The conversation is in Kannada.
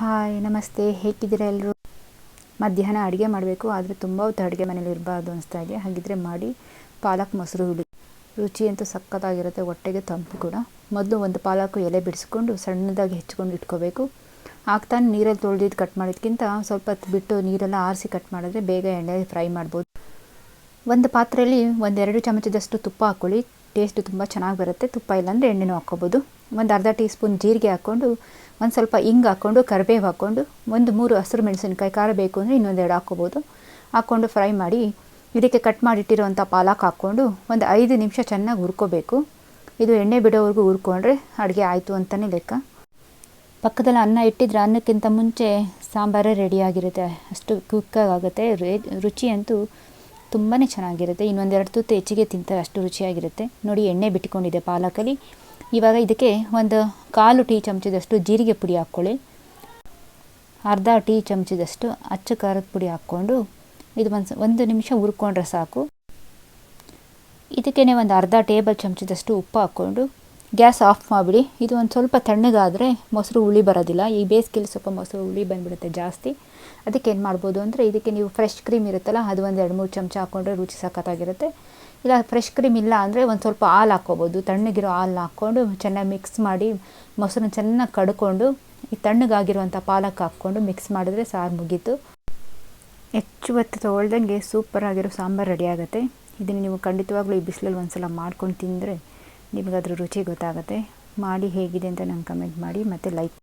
ಹಾಯ್, ನಮಸ್ತೆ, ಹೇಗಿದ್ದೀರಾ ಎಲ್ಲರೂ ಮಧ್ಯಾಹ್ನ ಅಡುಗೆ ಮಾಡಬೇಕು, ಆದರೆ ತುಂಬ ಹೊತ್ತು ಅಡುಗೆ ಮನೇಲಿ ಇರಬಾರ್ದು ಅನಿಸ್ತಾ ಇದೆ. ಹಾಗಿದ್ರೆ ಮಾಡಿ ಪಾಲಕ್ ಮೊಸರು ಹುಳಿ. ರುಚಿ ಅಂತೂ ಸಖತ್ತಾಗಿರುತ್ತೆ, ಹೊಟ್ಟೆಗೆ ತಂಪು ಕೂಡ. ಮೊದಲು ಒಂದು ಪಾಲಕು ಎಲೆ ಬಿಡಿಸ್ಕೊಂಡು ಸಣ್ಣದಾಗಿ ಹೆಚ್ಕೊಂಡು ಇಟ್ಕೋಬೇಕು. ಆಗ್ತಾನೆ ನೀರಲ್ಲಿ ತೊಳೆದಿದ್ದು ಕಟ್ ಮಾಡೋದಕ್ಕಿಂತ ಸ್ವಲ್ಪ ಹೊತ್ತು ಬಿಟ್ಟು ನೀರೆಲ್ಲ ಆರಿಸಿ ಕಟ್ ಮಾಡಿದ್ರೆ ಬೇಗ ಎಣ್ಣೆಯಲ್ಲಿ ಫ್ರೈ ಮಾಡ್ಬೋದು. ಒಂದು ಪಾತ್ರೆಯಲ್ಲಿ ಒಂದೆರಡು ಚಮಚದಷ್ಟು ತುಪ್ಪ ಹಾಕ್ಕೊಳ್ಳಿ. ಟೇಸ್ಟ್ ತುಂಬ ಚೆನ್ನಾಗಿ ಬರುತ್ತೆ. ತುಪ್ಪ ಇಲ್ಲಾಂದರೆ ಎಣ್ಣೆನೂ ಹಾಕ್ಕೋಬೋದು. ಒಂದು ಅರ್ಧ ಟೀ ಸ್ಪೂನ್ ಜೀರಿಗೆ ಹಾಕ್ಕೊಂಡು, ಒಂದು ಸ್ವಲ್ಪ ಹಿಂಗೆ ಹಾಕ್ಕೊಂಡು, ಕರಿಬೇವು ಹಾಕ್ಕೊಂಡು, ಒಂದು ಮೂರು ಹಸಿರು ಮೆಣಸಿನ್ಕಾಯಿ ಖಾರ ಬೇಕು ಅಂದರೆ ಇನ್ನೊಂದೆರಡು ಹಾಕ್ಕೋಬೋದು. ಹಾಕ್ಕೊಂಡು ಫ್ರೈ ಮಾಡಿ, ಇದಕ್ಕೆ ಕಟ್ ಮಾಡಿಟ್ಟಿರೋವಂಥ ಪಾಲಕ್ ಹಾಕ್ಕೊಂಡು ಒಂದು ಐದು ನಿಮಿಷ ಚೆನ್ನಾಗಿ ಹುರ್ಕೋಬೇಕು. ಇದು ಎಣ್ಣೆ ಬಿಡೋವರೆಗೂ ಹುರ್ಕೊಂಡ್ರೆ ಅಡುಗೆ ಆಯಿತು ಅಂತಲೇ ಲೆಕ್ಕ. ಪಕ್ಕದಲ್ಲಿ ಅನ್ನ ಇಟ್ಟಿದ್ರೆ ಅನ್ನಕ್ಕಿಂತ ಮುಂಚೆ ಸಾಂಬಾರೇ ರೆಡಿಯಾಗಿರುತ್ತೆ ಅಷ್ಟು ಕ್ವಿಕ್ಕಾಗುತ್ತೆ ರುಚಿ ಅಂತೂ ತುಂಬಾ ಚೆನ್ನಾಗಿರುತ್ತೆ. ಇನ್ನೊಂದೆರಡು ತುತ್ತು ಹೆಚ್ಚಿಗೆ ತಿಂತಾರೆ, ಅಷ್ಟು ರುಚಿಯಾಗಿರುತ್ತೆ. ನೋಡಿ, ಎಣ್ಣೆ ಬಿಟ್ಕೊಂಡಿದೆ ಪಾಲಕಲ್ಲಿ. ಇವಾಗ ಇದಕ್ಕೆ ಒಂದು ಕಾಲು ಟೀ ಚಮಚದಷ್ಟು ಜೀರಿಗೆ ಪುಡಿ ಹಾಕ್ಕೊಳ್ಳಿ. ಅರ್ಧ ಟೀ ಚಮಚದಷ್ಟು ಅಚ್ಚ ಖಾರದ ಪುಡಿ ಹಾಕ್ಕೊಂಡು ಇದು ಒಂದು ಒಂದು ನಿಮಿಷ ಹುರ್ಕೊಂಡ್ರೆ ಸಾಕು. ಇದಕ್ಕೇ ಒಂದು ಅರ್ಧ ಟೇಬಲ್ ಚಮಚದಷ್ಟು ಉಪ್ಪು ಹಾಕ್ಕೊಂಡು ಗ್ಯಾಸ್ ಆಫ್ ಮಾಡಿಬಿಡಿ. ಇದು ಒಂದು ಸ್ವಲ್ಪ ತಣ್ಣಗಾದರೆ ಮೊಸರು ಹುಳಿ ಬರೋದಿಲ್ಲ. ಈ ಬೇಸಿಗೆಲಿ ಸ್ವಲ್ಪ ಮೊಸರು ಹುಳಿ ಬಂದುಬಿಡುತ್ತೆ ಜಾಸ್ತಿ. ಅದಕ್ಕೆ ಏನು ಮಾಡ್ಬೋದು ಅಂದರೆ ಇದಕ್ಕೆ ನೀವು ಫ್ರೆಶ್ ಕ್ರೀಮ್ ಇರುತ್ತಲ್ಲ, ಅದು ಒಂದು ಎರಡು ಮೂರು ಚಮಚ ಹಾಕ್ಕೊಂಡ್ರೆ ರುಚಿ ಸಖತ್ತಾಗಿರುತ್ತೆ. ಇಲ್ಲ ಫ್ರೆಶ್ ಕ್ರೀಮ್ ಇಲ್ಲ ಅಂದರೆ ಒಂದು ಸ್ವಲ್ಪ ಹಾಲು ಹಾಕ್ಕೋಬೋದು. ತಣ್ಣಗಿರೋ ಹಾಲು ಹಾಕ್ಕೊಂಡು ಚೆನ್ನಾಗಿ ಮಿಕ್ಸ್ ಮಾಡಿ ಮೊಸರನ್ನ ಚೆನ್ನಾಗಿ ಕಡ್ಕೊಂಡು, ಈ ತಣ್ಣಗಾಗಿರುವಂಥ ಪಾಲಕ್ ಹಾಕ್ಕೊಂಡು ಮಿಕ್ಸ್ ಮಾಡಿದ್ರೆ ಸಾರು ಮುಗೀತು. ಹೆಚ್ಚು ಹೊತ್ತು ತೊಗೊಳ್ದಂಗೆ ಸೂಪರಾಗಿರೋ ಸಾಂಬಾರು ರೆಡಿ ಆಗುತ್ತೆ. ಇದನ್ನು ನೀವು ಖಂಡಿತವಾಗ್ಲೂ ಈ ಬಿಸಿಲಲ್ಲಿ ಒಂದು ಸಲ ಮಾಡ್ಕೊಂಡು ತಿಂದರೆ ನಿಮಗದ್ರ ರುಚಿ ಗೊತ್ತಾಗುತ್ತೆ. ಮಾಡಿ ಹೇಗಿದೆ ಅಂತ ನಂಗೆ ಕಮೆಂಟ್ ಮಾಡಿ ಮತ್ತು ಲೈಕ್